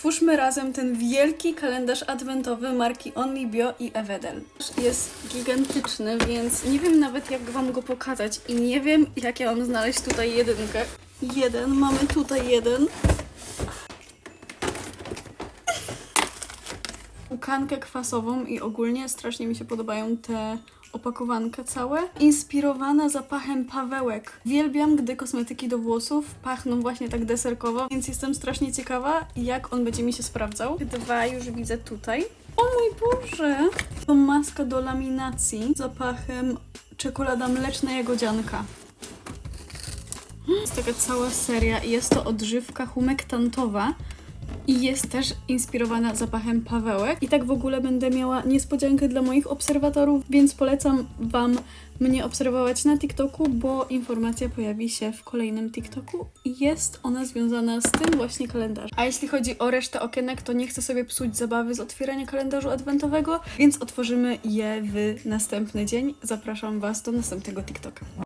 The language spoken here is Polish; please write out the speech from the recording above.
Otwórzmy razem ten wielki kalendarz adwentowy marki Only Bio i Evedel. Jest gigantyczny, więc nie wiem nawet jak wam go pokazać i nie wiem jak ja mam znaleźć tutaj jedynkę. Jeden, mamy tutaj jeden. Ukankę kwasową i ogólnie strasznie mi się podobają te opakowanka całe. Inspirowana zapachem pawełek. Uwielbiam, gdy kosmetyki do włosów pachną właśnie tak deserkowo, więc jestem strasznie ciekawa, jak on będzie mi się sprawdzał. Dwa już widzę tutaj. O mój Boże! To maska do laminacji z zapachem czekolada mleczna jagodzianka. Jest taka cała seria i jest to odżywka humektantowa. I jest też inspirowana zapachem pawełek. I tak w ogóle będę miała niespodziankę dla moich obserwatorów, więc polecam Wam mnie obserwować na TikToku, bo informacja pojawi się w kolejnym TikToku i jest ona związana z tym właśnie kalendarzem. A jeśli chodzi o resztę okienek, to nie chcę sobie psuć zabawy z otwierania kalendarzu adwentowego, więc otworzymy je w następny dzień. Zapraszam Was do następnego TikToka.